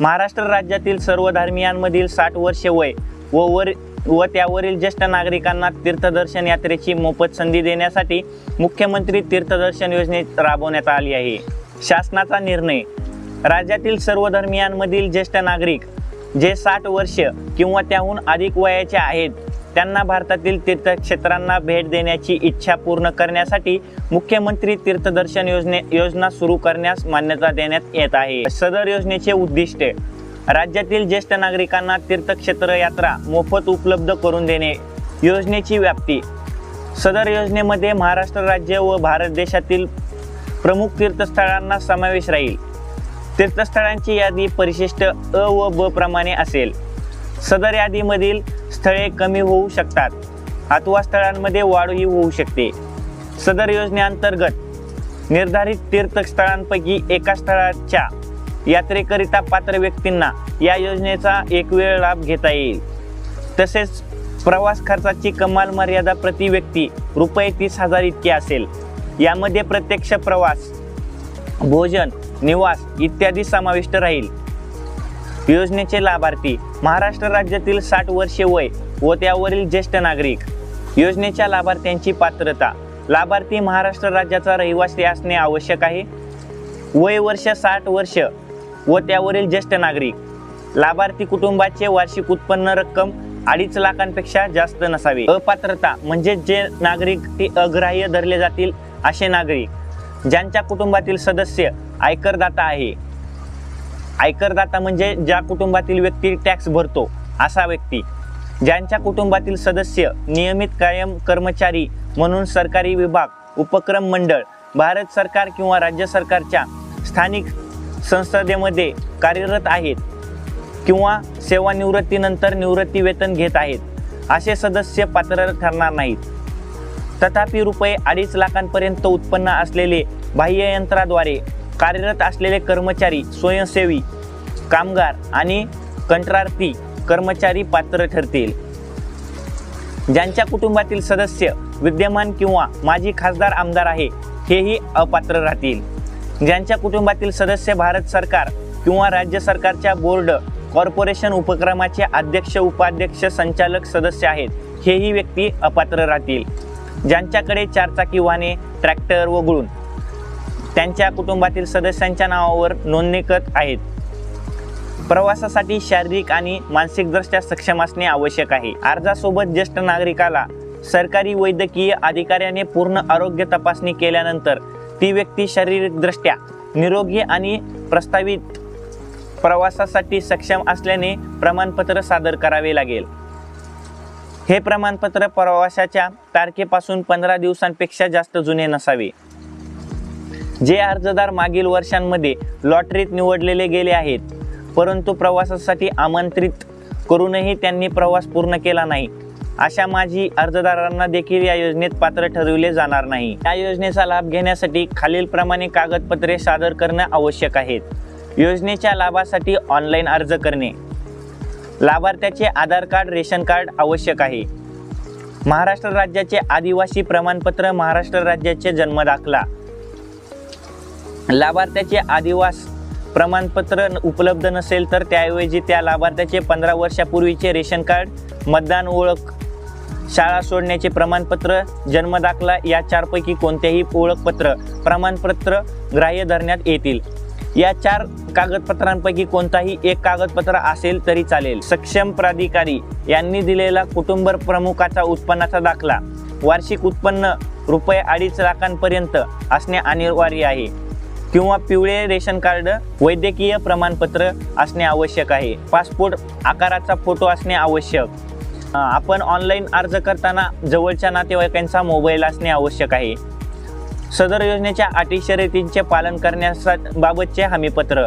महाराष्ट्र राज्यातील सर्व धर्मियांमधील साठ वर्षे वय व वर व त्यावरील ज्येष्ठ नागरिकांना तीर्थदर्शन यात्रेची मोफत संधी देण्यासाठी मुख्यमंत्री तीर्थदर्शन योजने राबवण्यात आली आहे. शासनाचा निर्णय. राज्यातील सर्व धर्मियांमधील ज्येष्ठ नागरिक जे साठ वर्ष किंवा त्याहून अधिक वयाचे आहेत त्यांना भारतातील तीर्थक्षेत्रांना भेट देण्याची इच्छा पूर्ण करण्यासाठी मुख्यमंत्री तीर्थदर्शन योजने योजना सुरू करण्यास मान्यता देण्यात येत आहे. सदर योजनेचे उद्दिष्ट राज्यातील ज्येष्ठ नागरिकांना तीर्थक्षेत्र यात्रा मोफत उपलब्ध करून देणे. योजनेची व्याप्ती सदर योजनेमध्ये महाराष्ट्र राज्य व भारत देशातील प्रमुख तीर्थस्थळांना समावेश राहील. तीर्थस्थळांची यादी परिशिष्ट अ व ब प्रमाणे असेल. सदर यादीमधील स्थळे कमी होऊ शकतात. अथवा स्थळांमध्ये वाढही होऊ शकते. सदर योजनेअंतर्गत निर्धारित तीर्थस्थळांपैकी एका स्थळाच्या यात्रेकरिता पात्र व्यक्तींना या योजनेचा एक वेळ लाभ घेता येईल. तसेच प्रवास खर्चाची कमाल मर्यादा प्रति व्यक्ती रुपये तीस हजार इतकी असेल. यामध्ये प्रत्यक्ष प्रवास भोजन निवास इत्यादी समाविष्ट राहील. योजनेचे लाभार्थी महाराष्ट्र राज्यातील साठ वर्षे वय व त्यावरील ज्येष्ठ नागरिक. योजनेच्या लाभार्थ्यांची पात्रता. लाभार्थी महाराष्ट्र राज्याचा रहिवासी असणे आवश्यक आहे. वय वर्ष साठ वर्ष व त्यावरील ज्येष्ठ नागरिक. लाभार्थी कुटुंबाचे वार्षिक उत्पन्न रक्कम अडीच लाखांपेक्षा जास्त नसावी. अपात्रता म्हणजे जे नागरिक ते अग्राह्य धरले जातील असे नागरिक. ज्यांच्या कुटुंबातील सदस्य आयकरदाता आहे. आयकरदाता म्हणजे ज्या कुटुंबातील व्यक्ती टॅक्स भरतो असा व्यक्ती. ज्यांच्या कुटुंबातील सदस्य नियमित कायम कर्मचारी म्हणून सरकारी विभाग उपक्रम मंडळ भारत सरकार किंवा राज्य सरकारच्या स्थानिक संसदेमध्ये कार्यरत आहेत किंवा सेवानिवृत्तीनंतर निवृत्ती वेतन घेत आहेत असे सदस्य पात्र ठरणार नाहीत. तथापि रुपये अडीच लाखांपर्यंत उत्पन्न असलेले बाह्य यंत्राद्वारे कार्यरत असलेले कर्मचारी स्वयंसेवी कामगार आणि कंत्राटी कर्मचारी पात्र ठरतील. ज्यांच्या कुटुंबातील सदस्य विद्यमान किंवा माजी खासदार आमदार आहे हेही अपात्र राहतील. ज्यांच्या कुटुंबातील सदस्य भारत सरकार किंवा राज्य सरकारच्या बोर्ड कॉर्पोरेशन उपक्रमाचे अध्यक्ष उपाध्यक्ष संचालक सदस्य आहेत हेही व्यक्ती अपात्र राहतील. ज्यांच्याकडे चारचाकी वाहने ट्रॅक्टर वगळून त्यांच्या कुटुंबातील सदस्यांच्या नावावर नोंदणी करत आहेत. प्रवासासाठी शारीरिक आणि मानसिकदृष्ट्या सक्षम असणे आवश्यक आहे. अर्जासोबत ज्येष्ठ नागरिकाला सरकारी वैद्यकीय अधिकाऱ्याने पूर्ण आरोग्य तपासणी केल्यानंतर ती व्यक्ती शारीरिकदृष्ट्या निरोगी आणि प्रस्तावित प्रवासासाठी सक्षम असल्याने प्रमाणपत्र सादर करावे लागेल. हे प्रमाणपत्र प्रवासाच्या तारखेपासून पंधरा दिवसांपेक्षा जास्त जुने नसावे. जे अर्जदार मागील वर्षांमध्ये लॉटरीत निवडलेले गेले आहेत परंतु प्रवासासाठी आमंत्रित करूनही त्यांनी प्रवास पूर्ण केला नाही. अशा माझी अर्जदारांना देखील या योजनेत पात्र ठरविले जाणार नाही. या योजनेचा लाभ घेण्यासाठी खालीलप्रमाणे कागदपत्रे सादर करणे आवश्यक आहेत योजनेच्या लाभासाठी ऑनलाईन अर्ज करणे. लाभार्थ्याचे आधार कार्ड रेशन कार्ड आवश्यक आहे. महाराष्ट्र राज्याचे आदिवासी प्रमाणपत्र महाराष्ट्र राज्याचे जन्मदाखला लाभार्थ्याचे आदिवास प्रमाणपत्र उपलब्ध नसेल तर त्याऐवजी त्या लाभार्थ्याचे पंधरा वर्षापूर्वीचे रेशन कार्ड मतदान ओळख शाळा सोडण्याचे प्रमाणपत्र जन्मदाखला या चारपैकी कोणतेही ओळखपत्र प्रमाणपत्र ग्राह्य धरण्यात येतील. या चार कागदपत्रांपैकी कोणताही एक कागदपत्र असेल तरी चालेल. सक्षम प्राधिकारी यांनी दिलेला कुटुंब प्रमुखाचा उत्पन्नाचा दाखला वार्षिक उत्पन्न रुपये अडीच लाखांपर्यंत असणे अनिवार्य आहे. किंवा पिवळे रेशन कार्ड वैद्यकीय प्रमाणपत्र असणे आवश्यक आहे. पासपोर्ट आकाराचा फोटो असणे आवश्यक. आपण ऑनलाईन अर्ज करताना जवळच्या नातेवाईकांचा मोबाईल असणे आवश्यक आहे. सदर योजनेच्या अटी शर्यतींचे पालन करण्याबाबतचे हमीपत्र.